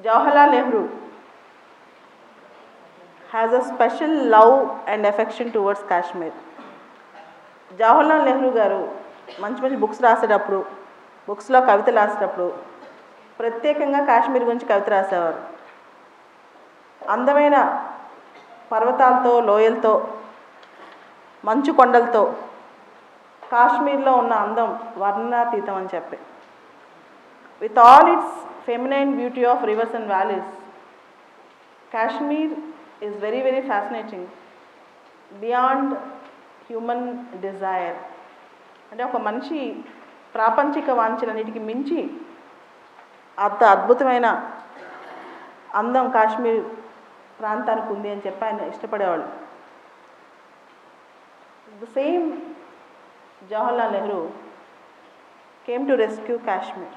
Jawaharlal Nehru has a special love and affection towards Kashmir. Jawaharlal Nehru గారు మంచి మంచి books రాసేటప్పుడు బుక్స్లో కవితలు రాసేటప్పుడు ప్రత్యేకంగా కాశ్మీర్ గురించి కవిత రాసేవారు అందమైన పర్వతాలతో లోయలతో మంచు కొండలతో కాశ్మీర్లో ఉన్న అందం వర్ణాతీతం అని చెప్పి with all its feminine beauty of rivers and valleys Kashmir is very very fascinating beyond human desire అంటే ఒక మనిషి ప్రాపంచిక వాంఛలన్నిటికి మించి అంత అద్భుతమైన అందం కాశ్మీర్ ప్రాంతానికి ఉంది అని చెప్పి ఆయన ఇష్టపడేవాళ్ళు. The same Jawaharlal Nehru came to rescue Kashmir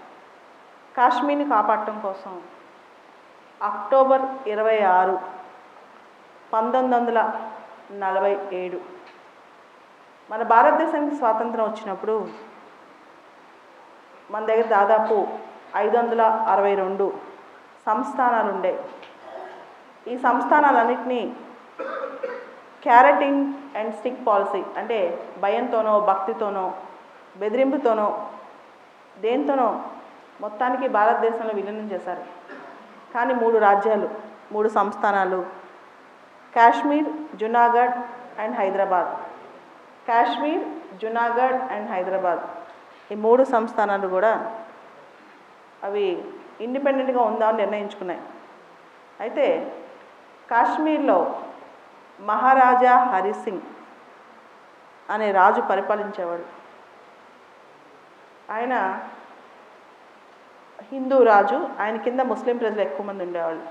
కాశ్మీర్ని కాపాడటం కోసం అక్టోబర్ ఇరవై ఆరు పంతొమ్మిది వందల నలభై ఏడు. మన భారతదేశానికి స్వాతంత్రం వచ్చినప్పుడు మన దగ్గర దాదాపు ఐదు వందల అరవై రెండు సంస్థానాలు ఉండే. ఈ సంస్థానాలన్నింటినీ క్యారెటింగ్ అండ్ స్టిక్ పాలసీ అంటే భయంతోనో భక్తితోనో బెదిరింపుతోనో దేంతోనో మొత్తానికి భారతదేశంలో విలీనం చేశారు. కానీ మూడు రాజ్యాలు మూడు సంస్థానాలు కాశ్మీర్ జునాగఢ్ అండ్ హైదరాబాద్. కాశ్మీర్ జునాగఢ్ అండ్ హైదరాబాద్. ఈ మూడు సంస్థానాలు కూడా అవి ఇండిపెండెంట్గా ఉందామని నిర్ణయించుకున్నాయి. అయితే కాశ్మీర్లో మహారాజా హరి సింగ్ అనే రాజు పరిపాలించేవాడు. ఆయన హిందూ రాజు ఆయన కింద ముస్లిం ప్రజలు ఎక్కువ మంది ఉండేవాళ్ళు.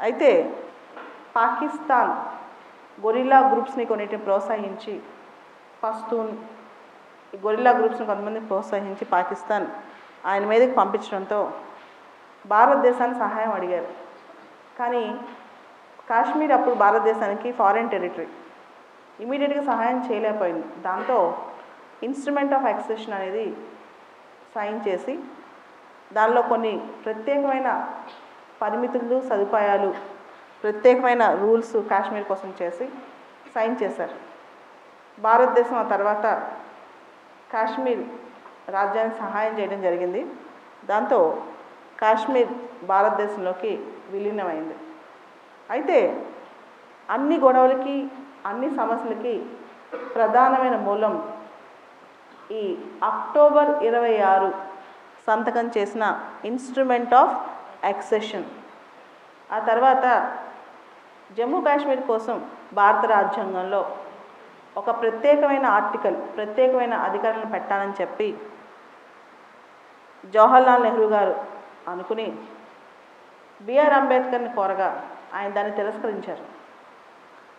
అయితే పాకిస్తాన్ గొరిల్లా గ్రూప్స్ని కొన్నిటిని ప్రోత్సహించి పస్తూన్ ఈ గొరిల్లా గ్రూప్స్ని కొంతమంది ప్రోత్సహించి పాకిస్తాన్ ఆయన మీదకి పంపించడంతో భారతదేశానికి సహాయం అడిగారు. కానీ కాశ్మీర్ అప్పుడు భారతదేశానికి ఫారిన్ టెరిటరీ ఇమీడియట్గా సహాయం చేయలేకపోయింది. దాంతో ఇన్స్ట్రుమెంట్ ఆఫ్ ఎక్సెషన్ అనేది సైన్ చేసి దానిలో కొన్ని ప్రత్యేకమైన పరిమితులు సదుపాయాలు ప్రత్యేకమైన రూల్స్ కాశ్మీర్ కోసం చేసి సైన్ చేశారు. భారతదేశం ఆ తర్వాత కాశ్మీర్ రాజ్యానికి సహాయం చేయడం జరిగింది. దాంతో కాశ్మీర్ భారతదేశంలోకి విలీనమైంది. అయితే అన్ని గొడవలకి అన్ని సమస్యలకి ప్రధానమైన మూలం ఈ అక్టోబర్ ఇరవై ఆరు సంతకం చేసిన ఇన్స్ట్రుమెంట్ ఆఫ్ ఎక్సెషన్ ఆ తర్వాత జమ్మూ కాశ్మీర్ కోసం భారత రాజ్యాంగంలో ఒక ప్రత్యేకమైన ఆర్టికల్ ప్రత్యేకమైన అధికారులను పెట్టాలని చెప్పి జవహర్లాల్ నెహ్రూ గారు అనుకుని బిఆర్ అంబేద్కర్ని కోరగా ఆయన దాన్ని తిరస్కరించారు.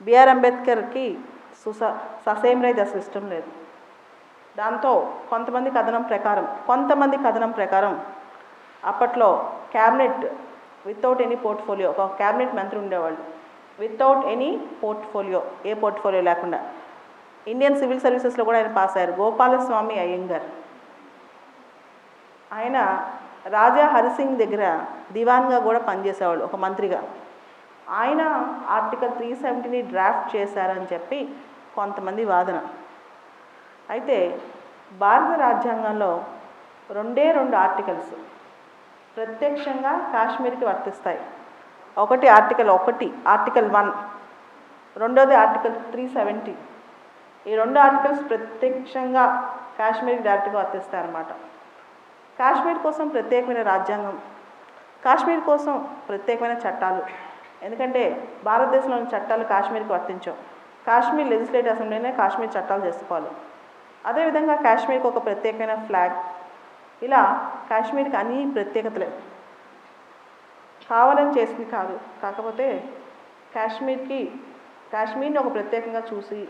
బిఆర్ అంబేద్కర్కి సుస ససేమ్ అసలు ఇష్టం లేదు. దాంతో కొంతమంది కథనం ప్రకారం కొంతమంది కథనం ప్రకారం అప్పట్లో క్యాబినెట్ వితౌట్ ఎనీ పోర్ట్ఫోలియో ఒక క్యాబినెట్ మంత్రి ఉండేవాళ్ళు. వితౌట్ ఎనీ పోర్ట్ఫోలియో ఏ పోర్ట్ఫోలియో లేకుండా. ఇండియన్ సివిల్ సర్వీసెస్లో కూడా ఆయన పాస్ అయ్యారు. గోపాలస్వామి అయ్యంగార్. ఆయన రాజా హరిసింగ్ దగ్గర దివాన్గా కూడా పనిచేసేవాళ్ళు ఒక మంత్రిగా. ఆయన ఆర్టికల్ త్రీ సెవెంటీని డ్రాఫ్ట్ చేశారని చెప్పి కొంతమంది వాదన. అయితే భారత రాజ్యాంగంలో రెండే రెండు ఆర్టికల్స్ ప్రత్యక్షంగా కాశ్మీర్కి వర్తిస్తాయి. ఒకటి ఆర్టికల్ ఒకటి ఆర్టికల్ వన్ రెండోది ఆర్టికల్ త్రీ సెవెంటీ. ఈ రెండు ఆర్టికల్స్ ప్రత్యక్షంగా కాశ్మీర్కి డైరెక్ట్గా వర్తిస్తాయి అన్నమాట కాశ్మీర్ కోసం ప్రత్యేకమైన రాజ్యాంగం కాశ్మీర్ కోసం ప్రత్యేకమైన చట్టాలు. ఎందుకంటే భారతదేశంలోని చట్టాలు కాశ్మీర్కి వర్తించవు. కాశ్మీర్ లెజిస్లేటివ్ అసెంబ్లీనే కాశ్మీర్ చట్టాలు చేసుకోవాలి. అదేవిధంగా కాశ్మీర్కి ఒక ప్రత్యేకమైన ఫ్లాగ్ ఇలా కాశ్మీర్కి అన్ని ప్రత్యేకతలే. కావాలని చేసింది కాదు. కాకపోతే కాశ్మీర్కి కాశ్మీర్ని ఒక ప్రత్యేకంగా చూసి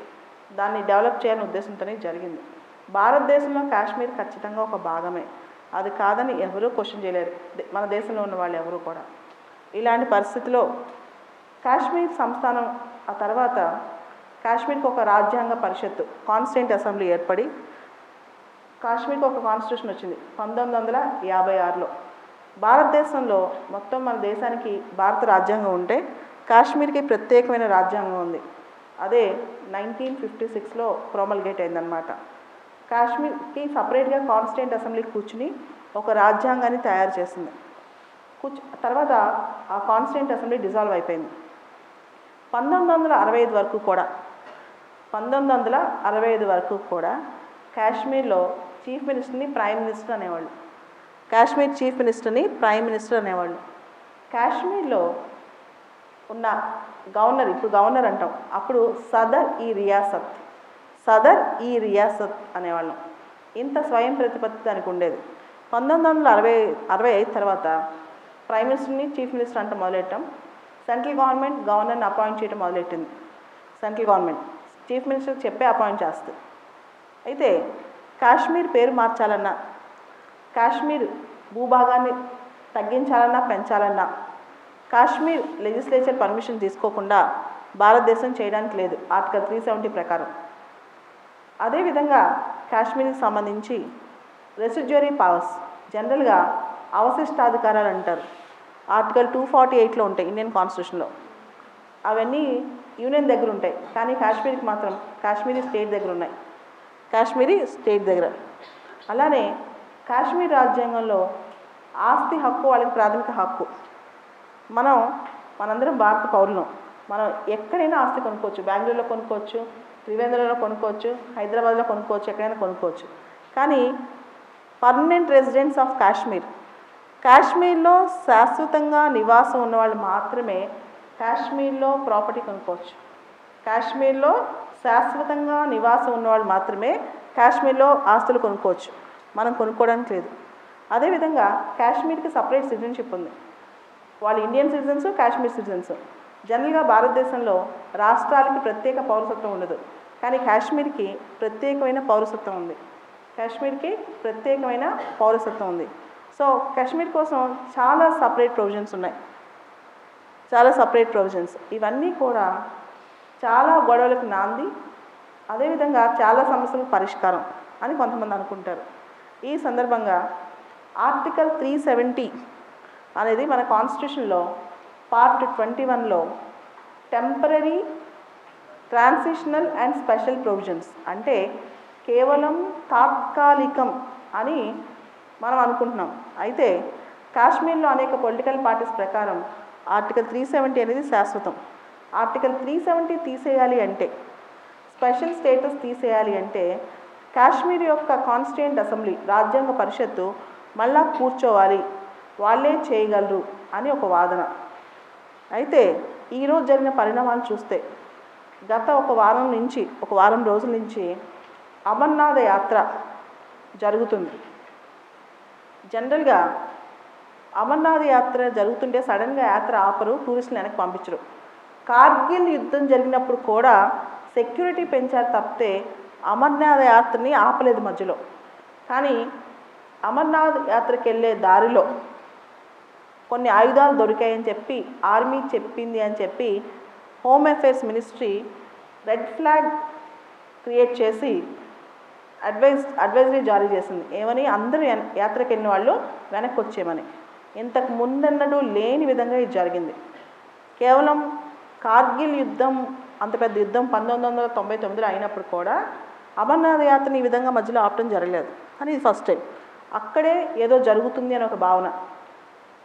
దాన్ని డెవలప్ చేయాలనే ఉద్దేశంతోనే జరిగింది. భారతదేశంలో కాశ్మీర్ ఖచ్చితంగా ఒక భాగమే. అది కాదని ఎవరూ క్వశ్చన్ చేయలేరు. మన దేశంలో ఉన్న వాళ్ళు ఎవరు కూడా. ఇలాంటి పరిస్థితిలో కాశ్మీర్ సంస్థానం ఆ తర్వాత కాశ్మీర్కి ఒక రాజ్యాంగ పరిషత్తు కాన్స్టెంట్ అసెంబ్లీ ఏర్పడి కాశ్మీర్కి ఒక కాన్స్టిట్యూషన్ వచ్చింది పంతొమ్మిది వందల యాభై ఆరులో. భారతదేశంలో మొత్తం మన దేశానికి భారత రాజ్యాంగం ఉంటే కాశ్మీర్కి ప్రత్యేకమైన రాజ్యాంగం ఉంది. అదే నైన్టీన్ ఫిఫ్టీ సిక్స్లో ప్రోమల్గేట్ అయిందనమాట కాశ్మీర్కి సపరేట్గా కాన్స్టెంట్ అసెంబ్లీ కూర్చుని ఒక రాజ్యాంగాన్ని తయారు చేసింది. కూర్చు తర్వాత ఆ కాన్స్టెంట్ అసెంబ్లీ డిజాల్వ్ అయిపోయింది. పంతొమ్మిది వందల అరవై ఐదు వరకు కూడా పంతొమ్మిది వందల అరవై ఐదు వరకు కూడా కాశ్మీర్లో చీఫ్ మినిస్టర్ని ప్రైమ్ మినిస్టర్ అనేవాళ్ళు. కాశ్మీర్ చీఫ్ మినిస్టర్ని ప్రైమ్ మినిస్టర్ అనేవాళ్ళు. కాశ్మీర్లో ఉన్న గవర్నర్ ఇప్పుడు గవర్నర్ అంటాం అప్పుడు సదర్ ఈ రియాసత్ సదర్ ఈ రియాసత్ అనేవాళ్ళం. ఇంత స్వయం ప్రతిపత్తి దానికి ఉండేది. పంతొమ్మిది వందల అరవై అరవై ఐదు తర్వాత ప్రైమ్ మినిస్టర్ని చీఫ్ మినిస్టర్ అంటే మొదలెట్టాం. సెంట్రల్ గవర్నమెంట్ గవర్నర్ని అపాయింట్ చేయడం మొదలెట్టింది. Central government. చీఫ్ మినిస్టర్ చెప్పే అపాయింట్ చేస్తుంది. అయితే కాశ్మీర్ పేరు మార్చాలన్నా కాశ్మీర్ భూభాగాన్ని తగ్గించాలన్నా పెంచాలన్నా కాశ్మీర్ లెజిస్లేచర్ పర్మిషన్ తీసుకోకుండా భారతదేశం చేయడానికి లేదు ఆర్టికల్ త్రీ సెవెంటీ ప్రకారం. అదేవిధంగా కాశ్మీర్కి సంబంధించి రెసిడ్యూరీ పవర్స్ జనరల్గా అవశిష్టాధికారాలు అంటారు. ఆర్టికల్ టూ ఫార్టీ ఎయిట్లో ఉంటాయి ఇండియన్ కాన్స్టిట్యూషన్లో. అవన్నీ యూనియన్ దగ్గర ఉంటాయి. కానీ కాశ్మీర్కి మాత్రం కాశ్మీరీ స్టేట్ దగ్గర ఉన్నాయి. కాశ్మీరీ స్టేట్ దగ్గర. అలానే కాశ్మీర్ రాజ్యాంగంలో ఆస్తి హక్కు వాళ్ళకి ప్రాథమిక హక్కు. మనం మనందరం భారత పౌరులం. మనం ఎక్కడైనా ఆస్తి కొనుక్కోవచ్చు. బెంగళూరులో కొనుక్కోవచ్చు త్రివేంద్రలో కొనుక్కోవచ్చు హైదరాబాద్లో కొనుక్కోవచ్చు ఎక్కడైనా కొనుక్కోవచ్చు. కానీ పర్మనెంట్ రెసిడెంట్స్ ఆఫ్ కాశ్మీర్. కాశ్మీర్లో శాశ్వతంగా నివాసం ఉన్న వాళ్ళు మాత్రమే కాశ్మీర్లో ప్రాపర్టీ కొనుక్కోవచ్చు. కాశ్మీర్లో శాశ్వతంగా నివాసం ఉన్నవాళ్ళు మాత్రమే కాశ్మీర్లో ఆస్తులు కొనుక్కోవచ్చు. మనం కొనుక్కోవడానికి లేదు. అదేవిధంగా కాశ్మీర్కి సపరేట్ సిటిజన్షిప్ ఉంది. వాళ్ళు ఇండియన్ సిటిజన్స్ కాశ్మీర్ సిటిజన్స్ జనరల్గా భారతదేశంలో రాష్ట్రాలకి ప్రత్యేక పౌరసత్వం ఉండదు. కానీ కాశ్మీర్కి ప్రత్యేకమైన పౌరసత్వం ఉంది. కాశ్మీర్కి ప్రత్యేకమైన పౌరసత్వం ఉంది. సో కాశ్మీర్ కోసం చాలా సపరేట్ ప్రొవిజన్స్ ఉన్నాయి. చాలా సపరేట్ ప్రొవిజన్స్ ఇవన్నీ కూడా చాలా గొడవలకు నాంది. అదేవిధంగా చాలా సమస్యలకు పరిష్కారం అని కొంతమంది అనుకుంటారు. ఈ సందర్భంగా ఆర్టికల్ త్రీ సెవెంటీ అనేది మన కాన్స్టిట్యూషన్లో పార్ట్ ట్వంటీ వన్లో temporary transitional and special provisions అంటే కేవలం తాత్కాలికం అని మనం అనుకుంటున్నాం. అయితే కాశ్మీర్లో అనేక పొలిటికల్ పార్టీస్ ప్రకారం ఆర్టికల్ త్రీ సెవెంటీ అనేది శాశ్వతం. ఆర్టికల్ త్రీ సెవెంటీ తీసేయాలి అంటే స్పెషల్ స్టేటస్ తీసేయాలి అంటే కాశ్మీర్ యొక్క కాన్స్టిట్యూంట్ అసెంబ్లీ రాజ్యాంగ పరిషత్తు మళ్ళా కూర్చోవాలి. వాళ్ళే చేయగలరు అని ఒక వాదన. అయితే ఈరోజు జరిగిన పరిణామాలు చూస్తే గత ఒక వారం నుంచి ఒక వారం రోజుల నుంచి అమర్నాథ యాత్ర జరుగుతుంది. జనరల్గా అమర్నాథ్ యాత్ర జరుగుతుంటే సడన్గా యాత్ర ఆపరు టూరిస్టులు వెనక్కి పంపించరు. కార్గిల్ యుద్ధం జరిగినప్పుడు కూడా సెక్యూరిటీ పెంచారు తప్పితే అమర్నాథ్ యాత్రని ఆపలేదు మధ్యలో. కానీ అమర్నాథ్ యాత్రకి వెళ్ళే దారిలో కొన్ని ఆయుధాలు దొరికాయని చెప్పి ఆర్మీ చెప్పింది అని చెప్పి home affairs ministry red flag create చేసి అడ్వైజ్ అడ్వైజరీ జారీ చేసింది. ఏమని? అందరూ యాత్రకు వెళ్ళిన వాళ్ళు వెనక్కి వచ్చేయమని ఇంతకు ముందన్నడు లేని విధంగా ఇది జరిగింది. కేవలం కార్గిల్ యుద్ధం అంత పెద్ద యుద్ధం పంతొమ్మిది వందల తొంభై తొమ్మిదిలో అయినప్పుడు కూడా అమర్నాథ్ యాత్రని ఈ విధంగా మధ్యలో ఆపడం జరగలేదు. కానీ ఇది ఫస్ట్ టైం. అక్కడే ఏదో జరుగుతుంది అని ఒక భావన.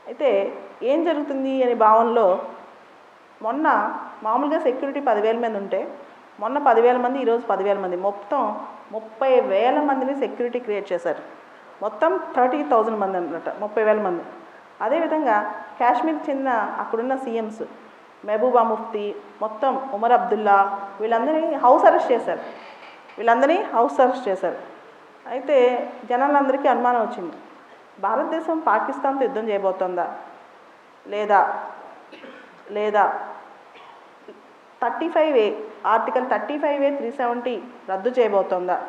అయితే ఏం జరుగుతుంది అనే భావనలో మొన్న మామూలుగా సెక్యూరిటీ పదివేల మంది ఉంటే మొన్న పదివేల మంది ఈరోజు పదివేల మంది. మొత్తం ముప్పై వేల మందిని సెక్యూరిటీ క్రియేట్ చేశారు. మొత్తం థర్టీ థౌజండ్ మంది అన్నమాట. ముప్పై వేల మంది. అదేవిధంగా కాశ్మీర్కి చెందిన అక్కడున్న సీఎంస్ మహబూబా ముఫ్తీ మొత్తం ఉమర్ అబ్దుల్లా వీళ్ళందరినీ హౌస్ అరెస్ట్ చేశారు. వీళ్ళందరినీ హౌస్ అరెస్ట్ చేశారు. అయితే జనాలందరికీ అనుమానం వచ్చింది. భారతదేశం పాకిస్తాన్తో యుద్ధం చేయబోతోందా? లేదా? లేదా? Thirty five A article thirty five A three seventy రద్దు చేయబోతోందా?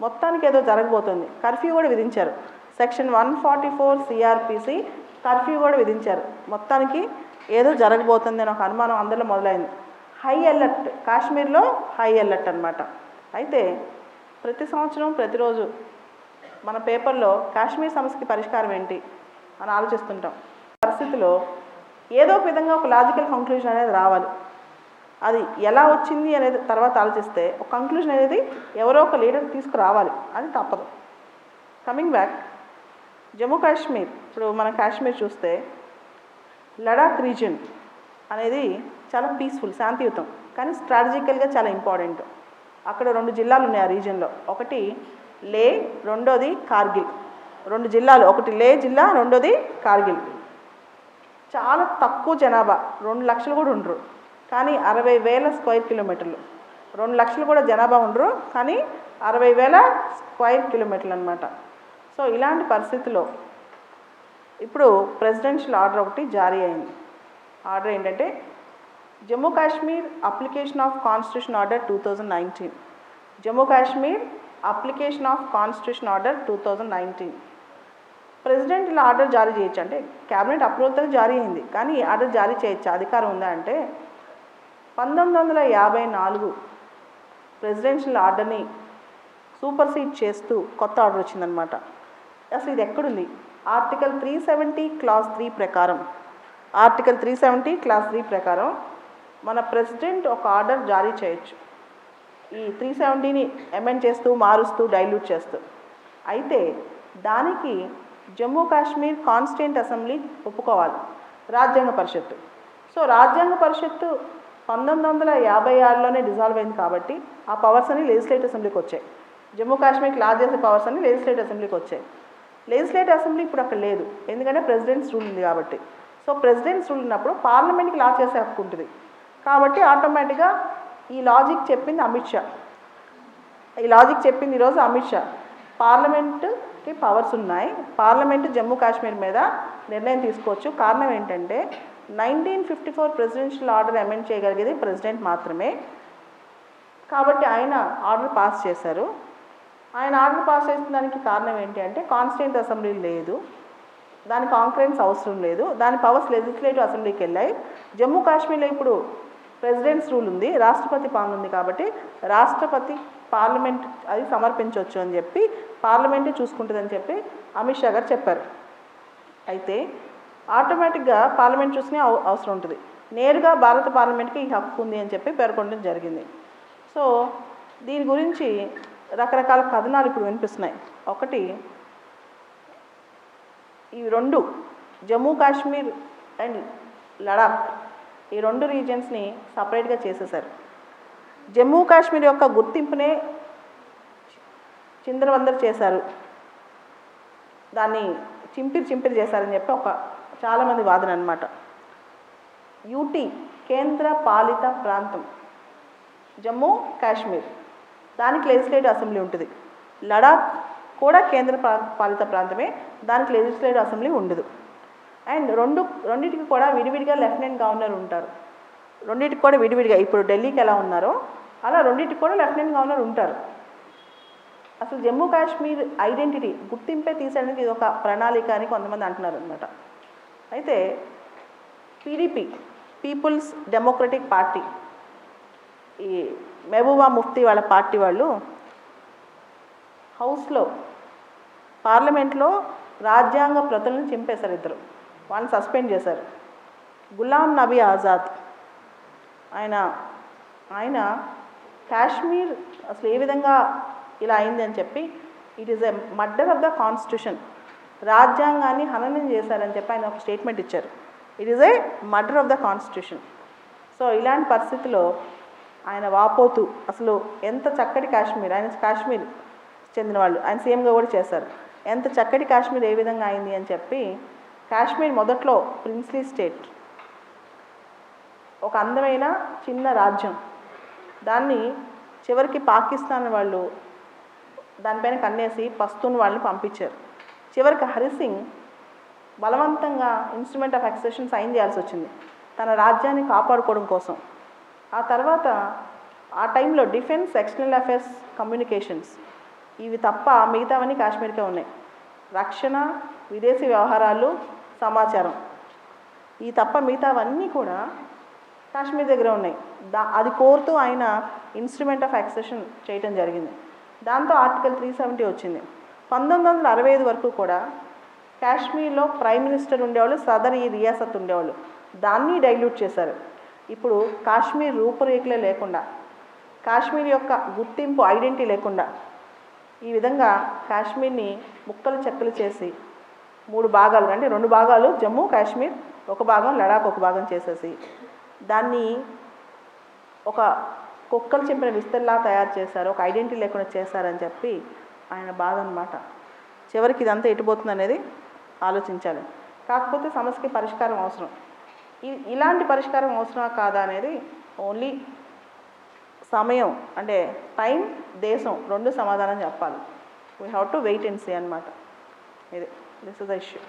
మొత్తానికి ఏదో జరగబోతోంది. కర్ఫ్యూ కూడా విధించారు. Section one forty four CrPC curfew కూడా విధించారు. మొత్తానికి ఏదో జరగబోతుంది అని ఒక అనుమానం అందరిలో మొదలైంది. High alert. కాశ్మీర్లో హై అలర్ట్ అనమాట అయితే ప్రతి సంవత్సరం ప్రతిరోజు మన పేపర్లో కాశ్మీర్ సమస్యకి పరిష్కారం ఏంటి అని ఆలోచిస్తుంటాం. పరిస్థితిలో ఏదో ఒక విధంగా ఒక లాజికల్ కంక్లూజన్ అనేది రావాలి. అది ఎలా వచ్చింది అనేది తర్వాత ఆలోచిస్తే ఒక కంక్లూజన్ అనేది ఎవరో ఒక లీడర్ తీసుకురావాలి. అది తప్పదు. Coming back. జమ్మూ కాశ్మీర్ ఇప్పుడు మన కాశ్మీర్ చూస్తే లడాక్ రీజియన్ అనేది చాలా పీస్ఫుల్ శాంతియుతం కానీ స్ట్రాటజికల్గా చాలా ఇంపార్టెంట్ అక్కడ రెండు జిల్లాలు ఉన్నాయి ఆ రీజియన్లో ఒకటి లే రెండోది కార్గిల్. రెండు జిల్లాలు ఒకటి లే జిల్లా రెండోది కార్గిల్. చాలా తక్కువ జనాభా రెండు లక్షలు కూడా ఉండరు. కానీ అరవై వేల స్క్వైర్ కిలోమీటర్లు. రెండు లక్షలు కూడా జనాభా ఉండరు కానీ అరవై వేల స్క్వైర్ కిలోమీటర్లు అనమాట సో ఇలాంటి పరిస్థితిలో ఇప్పుడు ప్రెసిడెన్షియల్ ఆర్డర్ ఒకటి జారీ అయింది. ఆర్డర్ ఏంటంటే Jammu Kashmir application of constitution order two thousand nineteen Jammu Kashmir application of constitution order two thousand nineteen president ఇలా ఆర్డర్ జారీ చేయొచ్చు అంటే క్యాబినెట్ అప్రూవల్తో జారీ అయింది. కానీ ఈ ఆర్డర్ జారీ చేయొచ్చు? అధికారం ఉందా అంటే పంతొమ్మిది వందల యాభై నాలుగు ప్రెసిడెన్షియల్ ఆర్డర్ని సూపర్ సీడ్ చేస్తూ కొత్త ఆర్డర్ వచ్చిందనమాట అసలు ఇది ఎక్కడుంది? Article three seventy clause three ప్రకారం. Article three seventy clause three ప్రకారం మన ప్రెసిడెంట్ ఒక ఆర్డర్ జారీ చేయొచ్చు. ఈ త్రీ సెవెంటీని అమెండ్ చేస్తూ మారుస్తూ డైల్యూట్ చేస్తూ. అయితే దానికి జమ్మూ కాశ్మీర్ కాన్స్టిట్యూంట్ అసెంబ్లీ ఒప్పుకోవాలి. రాజ్యాంగ పరిషత్తు. సో రాజ్యాంగ పరిషత్తు పంతొమ్మిది వందల యాభై ఆరులోనే డిజాల్వ్ అయింది కాబట్టి ఆ పవర్స్ అన్ని లెజిస్లేటివ్ అసెంబ్లీకి వచ్చాయి. జమ్మూ కాశ్మీర్కి లా చేసే పవర్స్ అన్ని లెజిస్లేటివ్ అసెంబ్లీకి వచ్చాయి. లెజిస్లేటివ్ అసెంబ్లీ ఇప్పుడు అక్కడ లేదు. ఎందుకంటే ప్రెసిడెంట్స్ రూల్ ఉంది కాబట్టి. సో ప్రెసిడెంట్స్ రూల్ ఉన్నప్పుడు పార్లమెంట్కి లా చేసే హక్కు ఉంటుంది. కాబట్టి ఆటోమేటిక్గా ఈ లాజిక్ చెప్పింది అమిత్ షా ఈ లాజిక్ చెప్పింది ఈరోజు అమిత్ షా పార్లమెంట్కి పవర్స్ ఉన్నాయి. పార్లమెంట్ జమ్మూ కాశ్మీర్ మీద నిర్ణయం తీసుకోవచ్చు. కారణం ఏంటంటే nineteen fifty four presidential order amend చేయగలిగేది ప్రెసిడెంట్ మాత్రమే. కాబట్టి ఆయన ఆర్డర్ పాస్ చేశారు. ఆయన ఆర్డర్ పాస్ చేసిన దానికి కారణం ఏంటి అంటే కాన్స్టిట్యూంట్ అసెంబ్లీ లేదు. దాని కాంక్రెన్స్ అవసరం లేదు. దాని పవర్స్ లెజిస్లేటివ్ అసెంబ్లీకి వెళ్ళాయి. జమ్మూ కాశ్మీర్లో ఇప్పుడు ప్రెసిడెంట్స్ రూల్ ఉంది. రాష్ట్రపతి పాలన ఉంది కాబట్టి రాష్ట్రపతి పార్లమెంట్ అది సమర్పించవచ్చు అని చెప్పి పార్లమెంటే చూసుకుంటుందని చెప్పి అమిత్ షా గారు చెప్పారు. అయితే ఆటోమేటిక్గా పార్లమెంట్ చూసుకునే అవసరం ఉంటుంది. నేరుగా భారత పార్లమెంట్కి ఈ హక్కు ఉంది అని చెప్పి పేర్కొనడం జరిగింది. సో దీని గురించి రకరకాల కథనాలు ఇప్పుడు వినిపిస్తున్నాయి. ఒకటి ఈ రెండు జమ్మూ కాశ్మీర్ అండ్ లడాక్ ఈ రెండు రీజన్స్ని సపరేట్గా చేసేసారు జమ్మూ కాశ్మీర్ యొక్క గుర్తింపునే చిందరవందరు చేశారు. దాన్ని చింపిరి చింపిరి చేశారని చెప్పి ఒక చాలామంది వాదన అనమాట యూటీ కేంద్ర పాలిత ప్రాంతం జమ్మూ కాశ్మీర్. దానికి లెజిస్లేటివ్ అసెంబ్లీ ఉంటుంది. లడాక్ కూడా కేంద్ర ప్రా- పాలిత ప్రాంతమే దానికి లెజిస్లేటివ్ అసెంబ్లీ ఉండదు. అండ్ రెండు రెండింటికి కూడా విడివిడిగా లెఫ్టినెంట్ గవర్నర్ ఉంటారు. రెండింటికి కూడా విడివిడిగా ఇప్పుడు ఢిల్లీకి ఎలా ఉన్నారో అలా రెండింటికి కూడా లెఫ్టినెంట్ గవర్నర్ ఉంటారు. అసలు జమ్మూ కాశ్మీర్ ఐడెంటిటీ గుర్తింపే తీసేయడానికి ఇది ఒక ప్రణాళిక అని కొంతమంది అంటున్నారు అనమాట అయితే పీడీపీ పీపుల్స్ డెమోక్రటిక్ పార్టీ ఈ మెహబూబా ముఫ్తీ వాళ్ళ పార్టీ వాళ్ళు హౌస్లో పార్లమెంట్లో రాజ్యాంగ ప్రతులను చింపేశారు ఇద్దరు. వాళ్ళని సస్పెండ్ చేశారు. గులాం నబీ ఆజాద్. ఆయన ఆయన కాశ్మీర్ అసలు ఏ విధంగా ఇలా అయింది అని చెప్పి it is a murder of the constitution రాజ్యాంగాన్ని హననం చేశారని చెప్పి ఆయన ఒక స్టేట్మెంట్ ఇచ్చారు. It is a murder of the constitution so ఇలాంటి పరిస్థితిలో ఆయన వాపోతూ అసలు ఎంత చక్కటి కాశ్మీర్ ఆయన కాశ్మీర్ చెందిన వాళ్ళు ఆయన సీఎంగా కూడా చేశారు. ఎంత చక్కటి కాశ్మీర్ ఏ విధంగా అయింది అని చెప్పి కాశ్మీర్ మొదట్లో ప్రిన్స్లీ స్టేట్. ఒక అందమైన చిన్న రాజ్యం. దాన్ని చివరికి పాకిస్తాన్ వాళ్ళు దానిపైన కన్నేసి పస్తున్ వాళ్ళని పంపించారు. చివరికి హరిసింగ్ బలవంతంగా ఇన్స్ట్రుమెంట్ ఆఫ్ ఎక్సెషన్ సైన్ చేయాల్సి వచ్చింది. తన రాజ్యాన్ని కాపాడుకోవడం కోసం. ఆ తర్వాత ఆ టైంలో డిఫెన్స్ ఎక్స్టర్నల్ అఫేర్స్ కమ్యూనికేషన్స్ ఇవి తప్ప మిగతావన్నీ కాశ్మీర్కే ఉన్నాయి. రక్షణ విదేశీ వ్యవహారాలు సమాచారం. ఈ తప్ప మిగతావన్నీ కూడా కాశ్మీర్ దగ్గర ఉన్నాయి. దా అది కోరుతూ ఆయన ఇన్స్ట్రుమెంట్ ఆఫ్ ఎక్సెషన్ చేయటం జరిగింది. దాంతో ఆర్టికల్ త్రీ సెవెంటీ వచ్చింది. పంతొమ్మిది వందల అరవై ఐదు వరకు కూడా కాశ్మీర్లో ప్రైమ్ మినిస్టర్ ఉండేవాళ్ళు సదర్ ఈ రియాసత్ ఉండేవాళ్ళు. దాన్ని డైల్యూట్ చేశారు. ఇప్పుడు కాశ్మీర్ రూపురేఖలే లేకుండా కాశ్మీర్ యొక్క గుర్తింపు ఐడెంటిటీ లేకుండా ఈ విధంగా కాశ్మీర్ని ముక్కలు చెక్కలు చేసి మూడు భాగాలు అంటే రెండు భాగాలు జమ్మూ కాశ్మీర్ ఒక భాగం లడాక్ ఒక భాగం చేసేసి దాన్ని ఒక కుక్కలు చెప్పిన విస్తల్లా తయారు చేశారు ఒక ఐడెంటిటీ లేకుండా చేశారని చెప్పి ఆయన బాధ అనమాట చివరికి ఇదంతా ఎటుపోతుంది అనేది ఆలోచించాలి. కాకపోతే సమస్యకి పరిష్కారం అవసరం. ఇలాంటి పరిష్కారం అవసరమా కాదా అనేది ఓన్లీ సమయం అంటే టైం దేశం రెండు సమాధానం చెప్పాలి. We have to wait and see అనమాట ఇది దిస్ ఇస్ ద ఇష్యూ